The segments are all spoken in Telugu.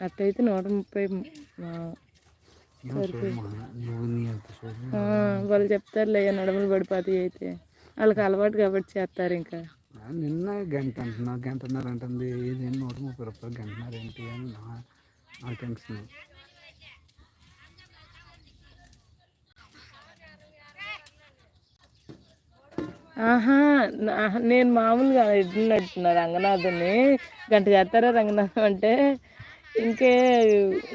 అట్టయితే నూట ముప్పై వాళ్ళు చెప్తారులే నడుములు పడిపోతాయి అయితే. వాళ్ళకి అలవాటు కాబట్టి చేస్తారు ఇంకా. నిన్న గంట అంటున్నా గంటన్నర అంటుంది. ఏది నూట ముప్పై రూపాయలు గంటన్నర ఏంటి అని నా నా టెన్షన్ ఆహా నేను మామూలుగా ఎట్టినట్టున్నా రంగనాథుని. గంట చేస్తారా రంగనాథం అంటే? ఇంకే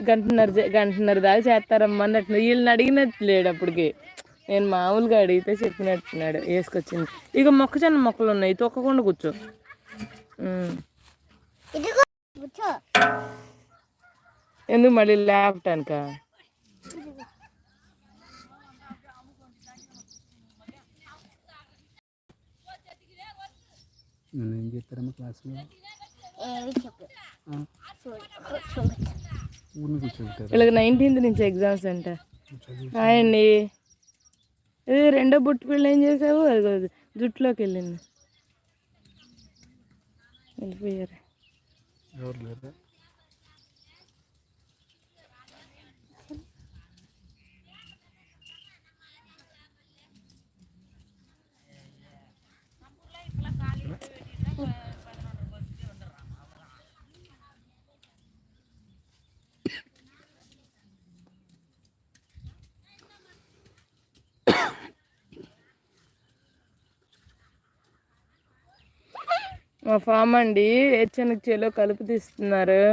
గంటన్నర గంటన్నర దాకా చేస్తారమ్మా అన్నట్టు. వీళ్ళని అడిగినట్టు లేడు అప్పటికి. నేను మామూలుగా అడిగితే చెప్పినట్టున్నాడు వేసుకొచ్చింది. ఇక మొక్కజొన్న మొక్కలు ఉన్నాయి. తొక్కకుండా కూర్చో. ఉమ్. ఇదిగో కూర్చో. ఎందుకు మళ్ళీ లేపటానికా? నేను ఏం చేస్తారమ్మా క్లాస్లో? ఏమి చెప్పు వీళ్ళకి నైన్టీన్త్ నుంచి ఎగ్జామ్స్ అంట. అండి ఇది రెండో బుట్టు పిల్ల ఏం చేసావు? అది జుట్టులోకి వెళ్ళింది. వెళ్ళిపోయారు. మా ఫామ్ అండి హెచ్చనక చేలో కలుపు తీస్తున్నారు.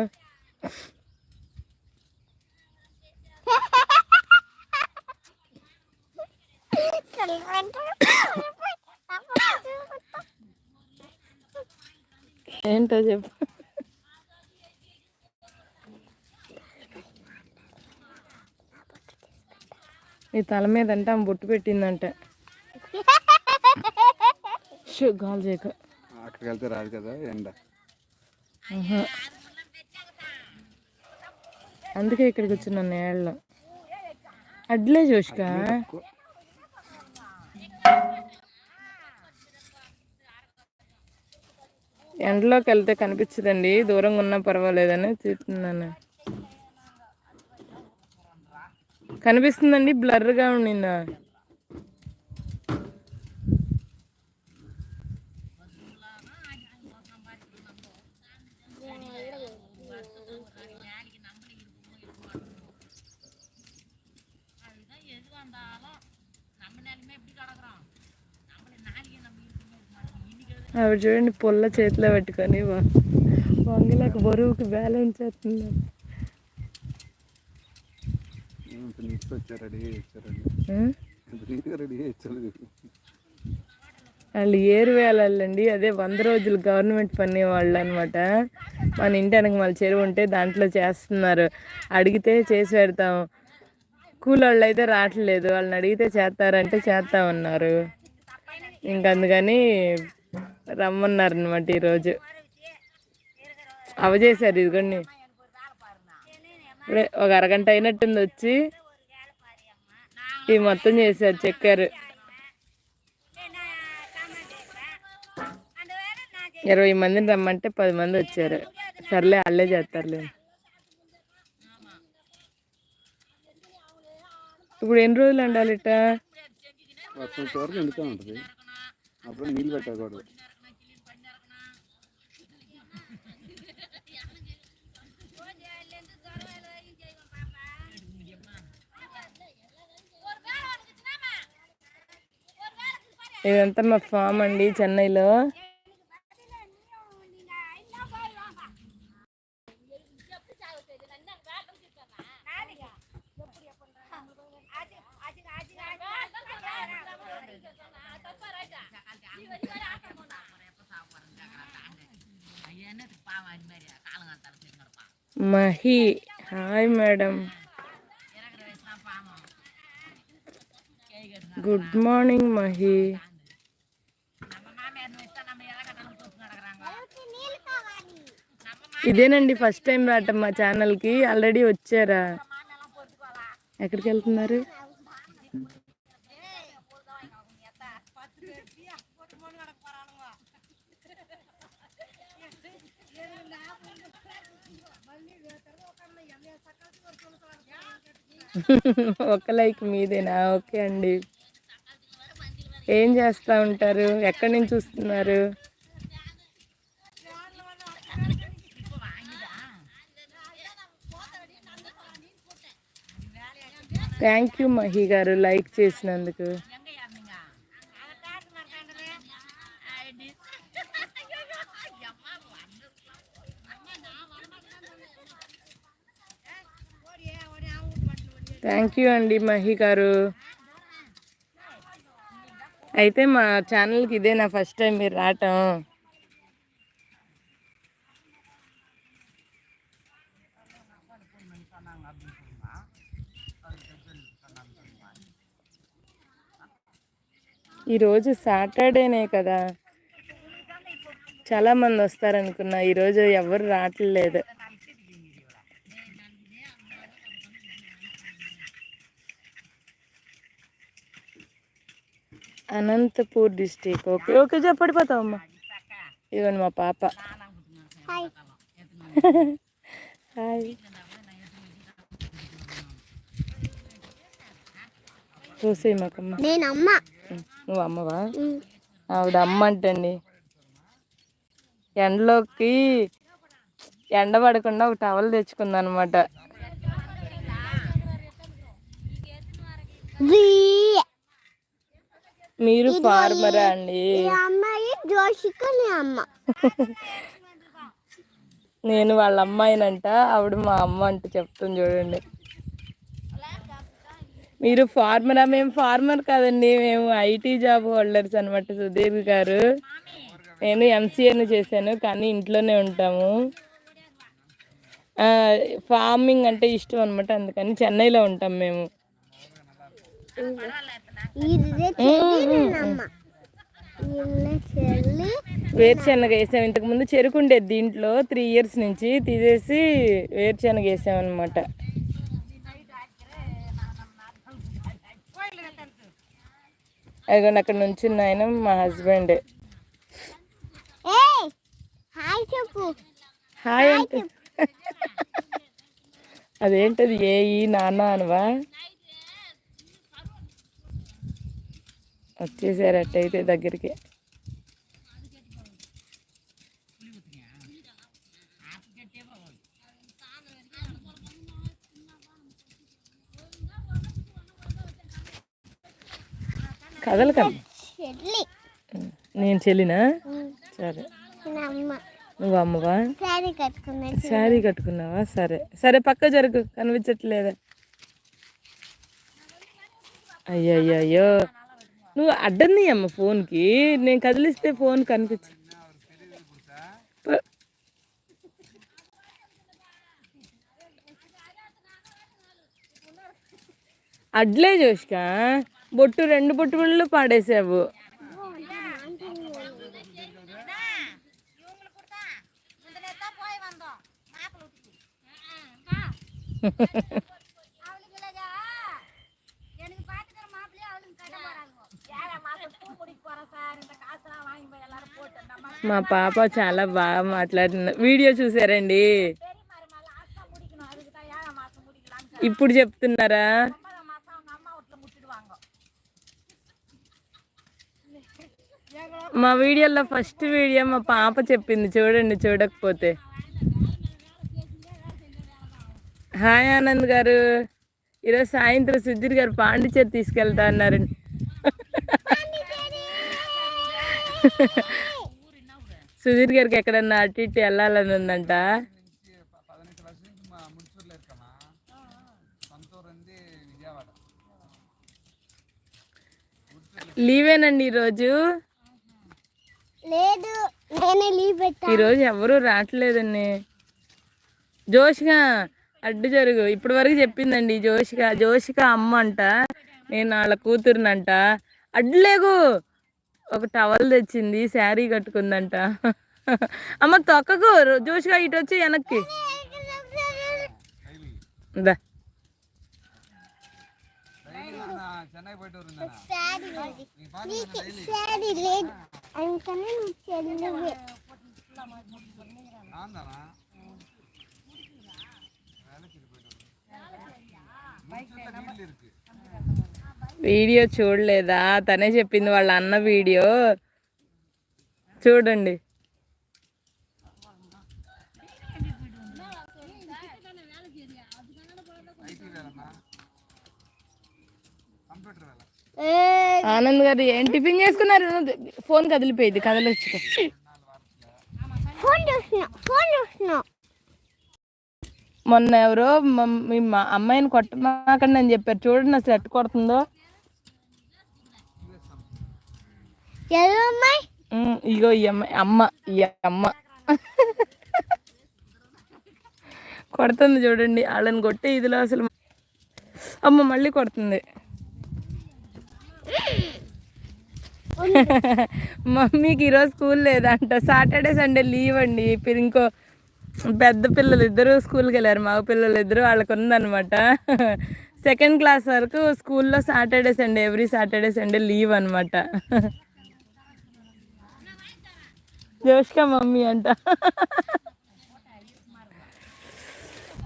ఏంటో చెప్పు. నీ తల మీద అంటే ఆమె బొట్టు పెట్టిందంట. గాలి చేయక. అక్కడికి వెళ్తే రాదు కదా ఎండ. అందుకే ఇక్కడికి వచ్చిన నేళ్ళలో అడ్లే చూసుక ఎక్కువ. ఎండలోకి వెళ్తే కనిపించదండి దూరంగా ఉన్నా పర్వాలేదని తీస్తున్నాను కనిపిస్తుందండి బ్లర్గా ఉండిందా? ఆవిడ చూడండి పొల్ల చేతిలో పెట్టుకొని వంగిలాక బరువుకి బ్యాలెన్స్ చేస్తుంది. వాళ్ళు ఏరు వేయాలండి అదే వంద రోజులు గవర్నమెంట్ పని వాళ్ళు అనమాట మన ఇంటి వెనక మళ్ళీ చెరువు ఉంటే దాంట్లో చేస్తున్నారు. అడిగితే చేసి పెడతాం. కూలోళ్ళు అయితే రావట్లేదు. వాళ్ళని అడిగితే చేస్తారంటే చేస్తామన్నారు ఇంక అందుకని రమ్మన్నారు అనమాట ఈరోజు. అవ చేశారు ఇదిగోండి. ఇప్పుడే ఒక అరగంట అయినట్టుంది వచ్చి. ఇవి మొత్తం చేశారు చెక్కారు. ఇరవై మందిని రమ్మంటే పది మంది వచ్చారు. సర్లే వాళ్ళే చేస్తారులే. ఇప్పుడు ఎన్ని రోజులు ఉండాలి ఇట్ట అప్పుడు నీళ్ళు పెట్టకూడదు. ఇదంతా మా ఫామ్ అండి చెన్నైలో. Mahi. Hi madam. Good morning Mahi నీళ్ళు కావాలి ఇదేనండి ఫస్ట్ టైం రావటం మా ఛానల్కి. ఆల్రెడీ వచ్చారా? ఎక్కడికి వెళ్తున్నారు? ఒక లైక్ మీదేనా? ఓకే అండి. ఏం చేస్తూ ఉంటారు? ఎక్కడి నుంచి చూస్తున్నారు థ్యాంక్ యూ మహి గారు లైక్ చేసినందుకు. థ్యాంక్ యూ అండి మహి గారు. అయితే మా ఛానల్కి ఇదే నా ఫస్ట్ టైం మీరు రావటం. ఈరోజు సాటర్డేనే కదా. చాలా మంది వస్తారనుకున్నా ఈరోజు ఎవరు రావట్లేదు. అనంతపూర్ డిస్టిక్ ఓకే ఓకే చెప్పడిపోతావమ్మా ఇదిగోండి మా పాప. హాయ్. హాయ్. చూసేయి మాకమ్మ నేను అమ్మ. నువ్వు అమ్మవా. ఆవిడ అమ్మ అంటండి ఎండలోకి ఎండ పడకుండా ఒక టవల్ తెచ్చుకుందనమాట. మీరు ఫార్మరా అండి? నేను వాళ్ళ అమ్మాయినంట ఆవిడ మా అమ్మ అంట చెప్తుంది చూడండి. మీరు ఫార్మరా? మేము ఫార్మర్ కాదండి. మేము ఐటీ జాబ్ హోల్డర్స్ అనమాట సుధీర్ గారు. నేను ఎంసీఏను చేశాను కానీ ఇంట్లోనే ఉంటాము. ఫార్మింగ్ అంటే ఇష్టం అనమాట అందుకని చెన్నైలో ఉంటాం మేము. వేరుశనగ వేసాం. ఇంతకుముందు చెరుకు ఉండేది దీంట్లో. త్రీ ఇయర్స్ నుంచి తీసేసి వేరుశనగ వేసాం అదిగోండి అక్కడ నుంచి ఆయన మా హస్బెండ్. హాయ్ అంటే అదేంటది ఏ ఈ నాన్న అనవా? వచ్చేసారు అట్టయితే దగ్గరికి. చెల్లి. నేను చెల్లినా. సరే. నువ్వు అమ్మవా? శారీ కట్టుకున్నావా? సరే. సరే పక్క జరుగు. కనిపించట్లేదా. అయ్యయ్యో నువ్వు అడ్డని అమ్మ ఫోన్కి. నేను కదిలిస్తే ఫోన్ కనిపించ. అడ్లే జోష్క? బొట్టు రెండు బొట్టు బిళ్ళలు పాడేసావు. మా పాప చాలా బాగా మాట్లాడిన వీడియో చూసారండి. ఇప్పుడు చెప్తున్నారా? మా వీడియోలో ఫస్ట్ వీడియో మా పాప చెప్పింది చూడండి చూడకపోతే. హాయ్ ఆనంద్ గారు. ఈరోజు సాయంత్రం సుధీర్ గారు పాండిచేరి తీసుకెళ్తా అన్నారండి సుధీర్ గారికి ఎక్కడన్నా అటు ఇటు వెళ్ళాలని ఉందంట? లీవేనండి ఈరోజు నుంచి మా ముడిచూరులో ఇరుకమా సొంతూరు ఉంది విజయవాడ లీవేనండి ఈరోజు లేదు నేనే లీవ్ పెట్టా. ఈరోజు ఎవరు రావట్లేదండి. జోషిక అడ్డు జరుగు. ఇప్పటి వరకు చెప్పిందండి ఈ జోషిక జోషిక అమ్మ అంట నేను వాళ్ళ కూతురునంట అడ్డులేగు ఒక టవల్ తెచ్చింది శారీ కట్టుకుందంట. అమ్మ తొక్కకు జోషిక ఇటు వచ్చి వెనక్కి. చెన్నై అందుకని చెల్లివే. వీడియో చూడలేదా? తనే చెప్పింది వాళ్ళ అన్న వీడియో. చూడండి. ఆనంద్ గారు ఏం టిఫిన్ చేసుకున్నారు? ఫోన్ కదిలిపోయింది కదలొచ్చు ఫోన్ చూస్తున్నా ఫోన్ చూస్తున్నా. మొన్న ఎవరో మీ అమ్మాయిని కొట్టమాకండి అని చెప్పారు. చూడండి అసలు ఎట్టు కొడుతుందో. ఇగో ఈ అమ్మాయి అమ్మ ఈ అమ్మ. కొడుతుంది చూడండి వాళ్ళని కొట్టే ఇదిలో అసలు అమ్మ మళ్ళీ కొడుతుంది. మమ్మీకి ఈరోజు స్కూల్ లేదంట. సాటర్డే సండే లీవ్ అండి. ఇప్పుడు ఇంకో పెద్ద పిల్లలు ఇద్దరు స్కూల్కి వెళ్ళారు. మగ పిల్లలు ఇద్దరు వాళ్ళకి ఉందన్నమాట. సెకండ్ క్లాస్ వరకు స్కూల్లో Saturday Sunday every Saturday Sunday leave అనమాట జోష్క మమ్మీ అంట.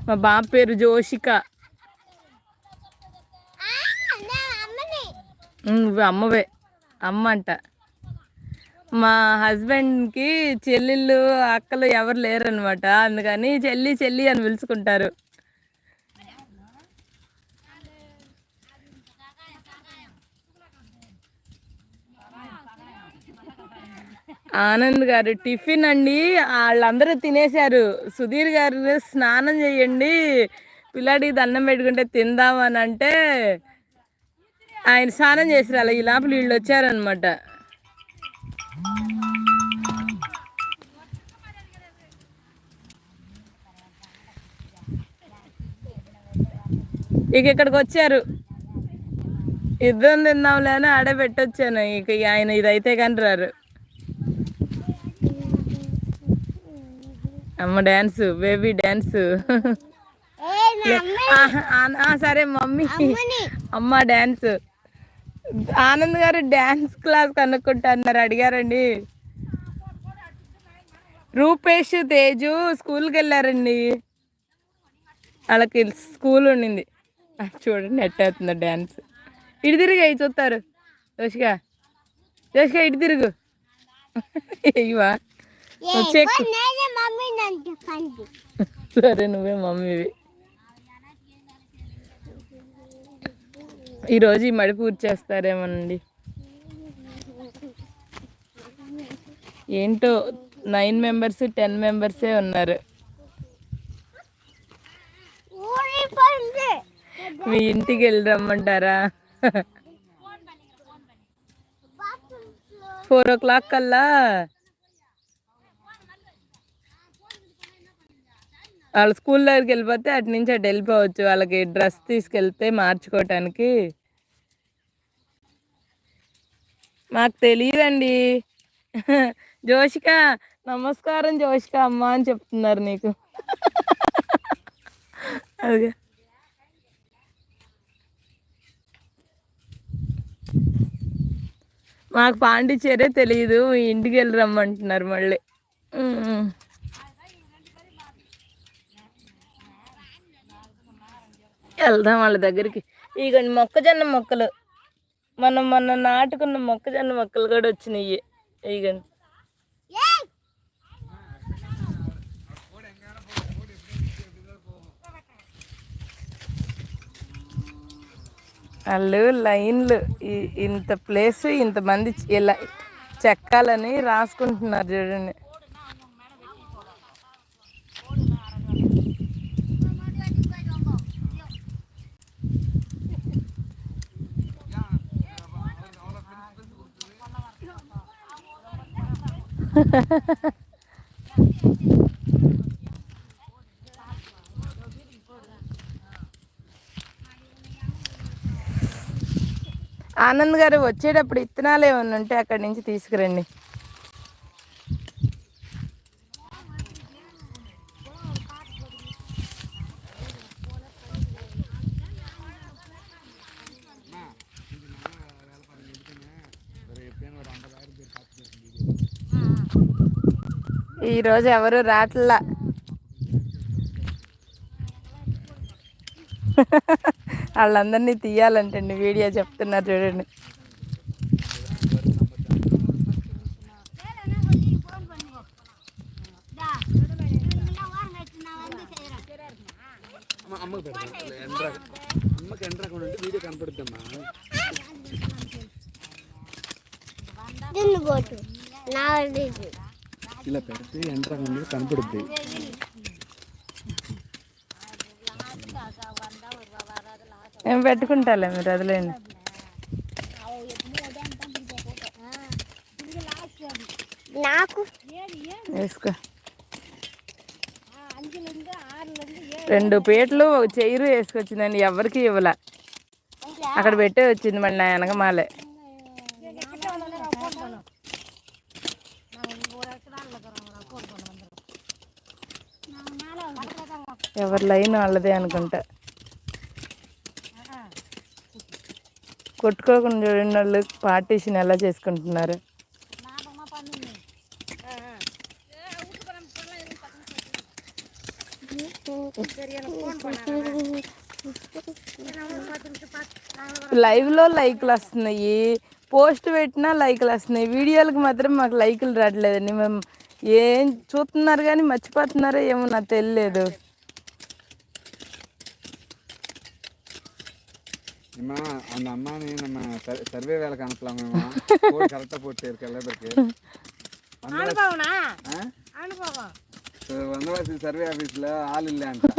మా బాబు పేరు జోషిక. నువ్వు అమ్మవే. అమ్మ అంట మా హస్బెండ్కి చెల్లెళ్ళు అక్కలు ఎవరు లేరనమాట అందుకని చెల్లి చెల్లి అని పిలుచుకుంటారు. ఆనంద్ గారు టిఫిన్ అండి. వాళ్ళందరూ తినేశారు. సుధీర్ గారు స్నానం చేయండి. పిల్లాడికి దండం పెట్టుకుంటే తిందామని అంటే ఆయన స్నానం చేసిరు అలా ఈ లోపల వీళ్ళు వచ్చారనమాట ఇక ఇక్కడికి వచ్చారు. ఇద్దరం తిందాంలే అని ఆడే పెట్టొచ్చాను. ఇక ఆయన ఇదైతే కానీ రారు. అమ్మ డ్యాన్స్ బేబీ డ్యాన్స్ అమ్మ సరే మమ్మీ. అమ్మ dance Anand garu dance class కనుక్కుంటున్నారు అడిగారండి. రూపేష్ తేజు స్కూల్కి వెళ్ళారండి. వాళ్ళకి స్కూల్ ఉండింది. చూడండి ఎట్ అవుతుందో డ్యాన్స్ ఇటు తిరిగి అవి చూస్తారు. జోషిక జోషిక ఇటు తిరుగు. ఇవా ఏ వచ్చే నేనే మమ్మీ నన్ను చెప్పండి సరే నువ్వే మమ్మీవి. ఈరోజు ఈ మడి పూర్తి చేస్తారేమోనండి ఏంటో నైన్ మెంబర్స్ టెన్ మెంబర్సే ఉన్నారు. మీ ఇంటికి వెళ్ళి రమ్మంటారా? ఫోర్ ఓ క్లాక్ కల్లా వాళ్ళ స్కూల్ దగ్గరికి వెళ్ళిపోతే అటు నుంచి అటు వెళ్ళిపోవచ్చు. వాళ్ళకి డ్రెస్ తీసుకెళ్తే మార్చుకోవటానికి. మాకు తెలియదండి. జోషిక నమస్కారం జోషిక అమ్మ అని చెప్తున్నారు నీకు. అదే మాకు పాండిచ్చేరే తెలియదు ఇంటికి వెళ్ళి రమ్మంటున్నారు మళ్ళీ. వెళ్దాం వాళ్ళ దగ్గరికి. ఇగోండి మొక్కజొన్న మొక్కలు. మనం మొన్న నాటుకున్న మొక్కజొన్న మొక్కలు కూడా వచ్చినాయి. ఇగండి. వాళ్ళు లైన్లు ఇంత ప్లేస్ ఇంతమంది ఇలా చెక్కాలని రాసుకుంటున్నారు చూడండి. ఆనంద్ గారు వచ్చేటప్పుడు ఇత్తనాలు ఏమైనా ఉంటే అక్కడి నుంచి తీసుకురండి. ఈరోజు ఎవరు రాట్లా. వాళ్ళందరినీ తీయాలంటండి వీడియో చెప్తున్నారు చూడండి. అమ్మకి వీడియో కనపడుద్దమ్మా దీన్ని నా ఇలా పెడితే ఎండ్రా ఉండేది కనపడుద్ది. మేము పెట్టుకుంటాలే మీరు? వదిలేండి నాకు? వేసుకో. రెండు పీటలు ఒక చైరు వేసుకొచ్చిందండి ఎవరికి ఇవ్వలే. అక్కడ పెట్టే వచ్చింది మళ్ళీ నా వెనకమాలే ఎవరి లైన్ వాళ్ళదే అనుకుంటా. కొట్టుకోకుండా చూడండి వాళ్ళు పార్టీషన్ ఎలా చేసుకుంటున్నారు. లైవ్లో లైక్లు వస్తున్నాయి. పోస్ట్ పెట్టినా లైక్లు వస్తున్నాయి. వీడియోలకు మాత్రం మాకు లైకులు రావట్లేదండి. మేము ఏం చూస్తున్నారు కానీ మర్చిపోతున్నారో ఏమో నాకు తెలియలేదు. அம்மா அந்த அம்மா நீ நம்ம சர்வே வேலை அனுப்பலாமே கோல் கரெக்டாக போட்டு இருக்க எல்லாம் வந்தவாசி சர்வே ஆஃபீஸில் ஆள் இல்லைன்னு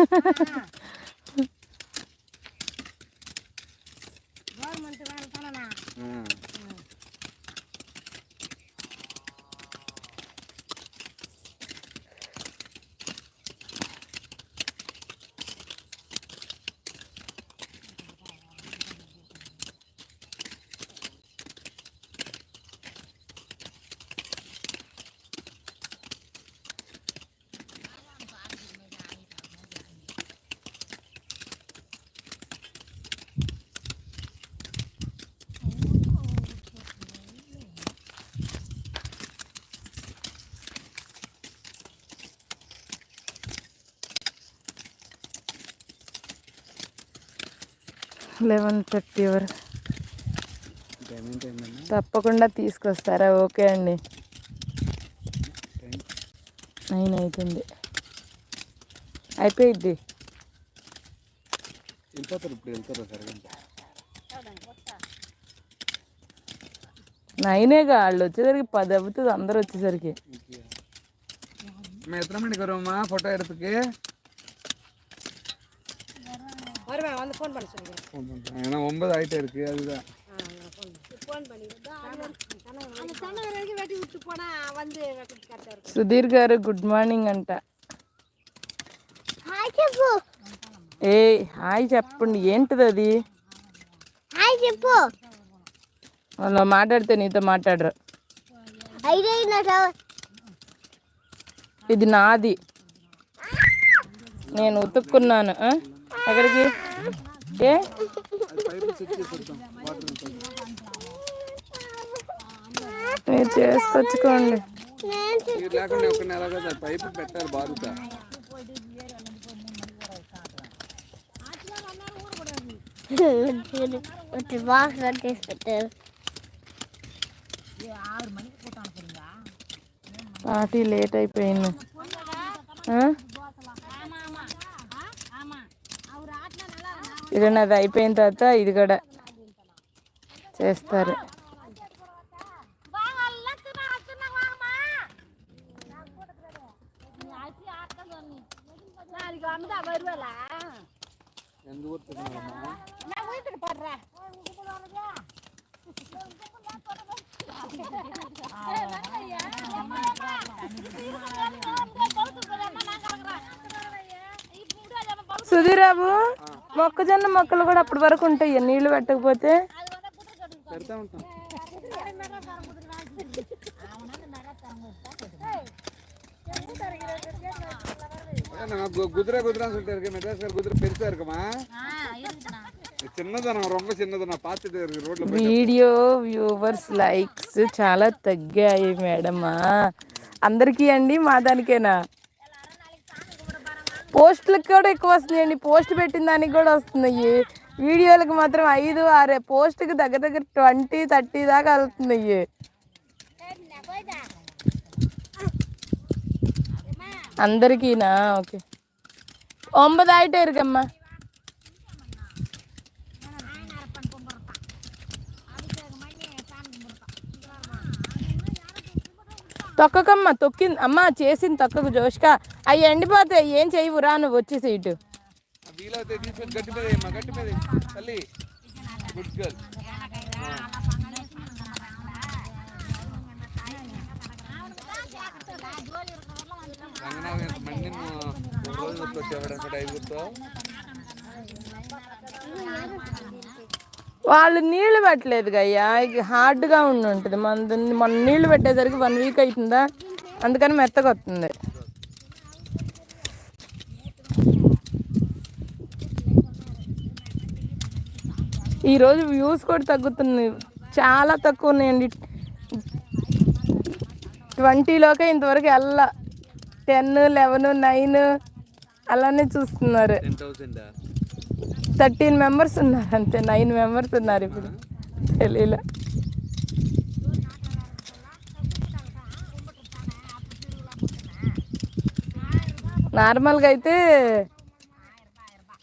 கவர்மெண்ட் లెవెన్ థర్టీ వరకు. తప్పకుండా తీసుకొస్తారా? ఓకే అండి. నైన్ అవుతుంది అయిపోయిద్ది. నైనే వాళ్ళు వచ్చేసరికి పది అవుతుంది అందరు వచ్చేసరికి. ఫోటో ఎడుపుకి மணிக்கு வருவோம்மா ஃபோட்டோ எடுத்துக்கு வருவேன் வந்து ஃபோன் பண்ண சொல்லுங்க ஃபோன் பண்ணுறேன் ஏன்னா ஒன்பது ஆகிட்டே இருக்கு அதுதான் ஃபோன் பண்ணி அந்த சொன்ன வரைக்கும் வெட்டி விட்டு போனா வந்து வெட்டி கரெக்டாக இருக்கும் సుధీర్ గారు గుడ్ మార్నింగ్ అంట హాయ్ చెప్పు ఏ హాయ్ చెప్పండి ఏంటిది అది హాయ్ చెప్పు వాళ్ళు మాట్లాడితే నీతో మాట్లాడరు ఐదైనా ఇది నాది నేను ఉతుక్కున్నాను ఆ? ఎక్కడికి? ఏ? మీరు చేసుకొచ్చుకోండి. లేకుండా ఒక నెల కదా పైపు పెట్టాలి బారుతా. ఒకటి బాక్స్ కట్టేసి పెట్టారు. పార్టీ లేట్ అయిపోయింది. ఇది నాది అయిపోయిన తర్వాత ఇది కూడా చేస్తారు. సుధీరాబు మొక్కజొన్న మొక్కలు కూడా అప్పటి వరకు ఉంటాయి నీళ్లు పెట్టకపోతే పెడతా ఉంటాం நம்ம கு- குதிரை குதிரைன்னு சொல்லிட்டு இருக்கு மெட்ராஸ்கார் குதிரை பெருசா இருக்குமா சின்னதானா ரொம்ப சின்னதானா பார்த்துட்டு இருக்கு ரோட்ல போய் వీడియో వ్యూవర్స్ లైక్స్ చాలా తగ్గాయి మేడమా అందరికీ అండి మా దానికేనా పోస్టులకు కూడా ఎక్కువ వస్తున్నాయండి. పోస్ట్ పెట్టిన దానికి కూడా వస్తున్నాయి. వీడియోలకు మాత్రం ఐదు ఆరే పోస్ట్కి దగ్గర దగ్గర ట్వంటీ థర్టీ దాకా వెళ్తున్నాయి. అందరికీనా? ఓకే. ఒంబదాయిట్டும் ఇరుకమ్మా తొక్కకమ్మ తొక్కింది అమ్మ చేసింది తొక్కకు జోష్క. అవి ఎండిపోతాయి ఏం చేయవు రా నువ్వు వచ్చేసి ఇటు వాళ్ళు నీళ్ళు పెట్టలేదు అయ్యా హార్డ్గా ఉండి ఉంటుంది. మన మన నీళ్ళు పెట్టేసరికి వన్ వీక్ అవుతుందా అందుకని మెత్తగా వస్తుంది. ఈరోజు వ్యూస్ కూడా తగ్గుతుంది చాలా తక్కువ ఉన్నాయండి. ట్వంటీలోకే ఇంతవరకు వెళ్ళ టెన్ లెవెన్ నైన్ అలానే చూస్తున్నారు. థర్టీన్ మెంబర్స్ ఉన్నారు అంతే నైన్ మెంబర్స్ ఉన్నారు ఇప్పుడు. తెలియలే నార్మల్గా అయితే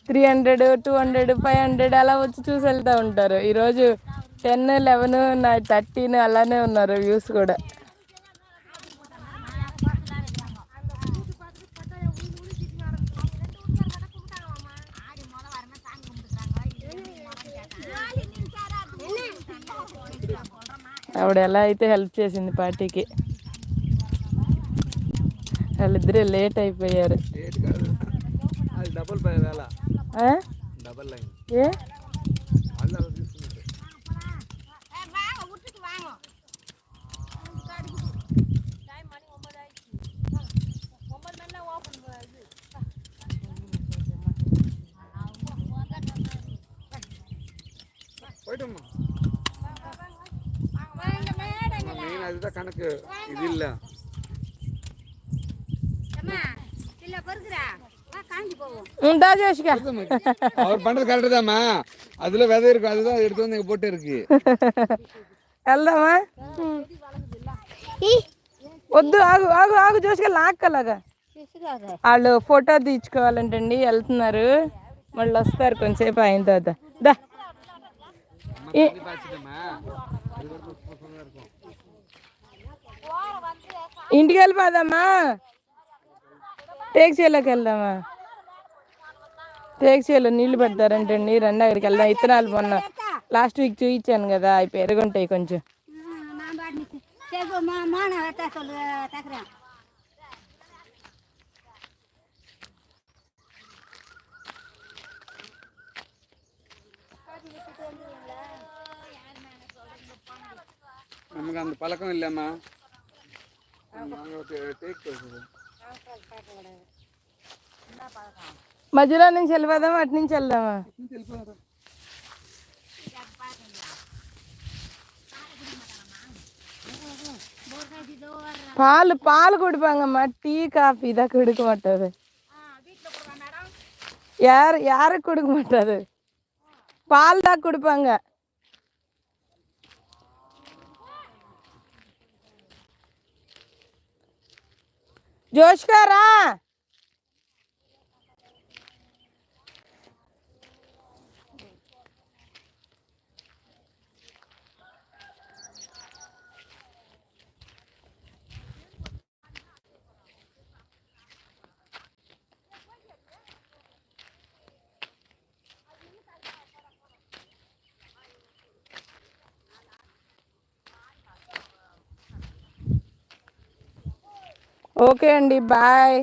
three hundred two hundred five hundred అలా వచ్చి చూసి వెళ్తూ ఉంటారు. ఈరోజు టెన్ లెవెన్ థర్టీన్ అలానే ఉన్నారు వ్యూస్ కూడా. ఆవిడ ఎలా అయితే హెల్ప్ చేసింది పార్టీకి. వాళ్ళిద్దరే లేట్ అయిపోయారు. ఏ? వాళ్ళు அதுதான் கணக்கு இது இல்ல இல்ல பொறுக்குறா வா காஞ்சி போவோம் ఉందా జోషిక அவர் பண்றது கரெக்ட் தாம்மா அதுல விதை இருக்கும் அதுதான் எடுத்து வந்து இங்க போட்டு இருக்கு వెళ్దామా వద్దు ఆగు ఆగు ఆగు జోషిక లాక్కలాగా వాళ్ళు ఫోటో తీర్చుకోవాలంటండి వెళ్తున్నారు మళ్ళీ వస్తారు కొంచెంసేపు అయిన తర్వాత దా ఇంటికి వెళ్ళిపోదామా? టేక్సీలోకి వెళ్దామా? టేక్సీలో నీళ్ళు పెడతారంటండి అండి అక్కడికి వెళ్దాం. ఇత్తనాలు మొన్న లాస్ట్ వీక్ చూపించాను కదా అవి పెరుగుంటాయి కొంచెం. నమ్మకం పలకం ఇల్లమ్మా. మధ్యలో నుంచి వెళ్ళిపోదామా అటు నుంచి వెళ్దామా பால் பால் குடிப்பாங்கம்மா டீ காஃபி தான் கொடுக்க மாட்டாது யார் யாரும் கொடுக்க மாட்டாது பால் தான் கொடுப்பாங்க జోష్కారా ఓకే అండి బాయ్.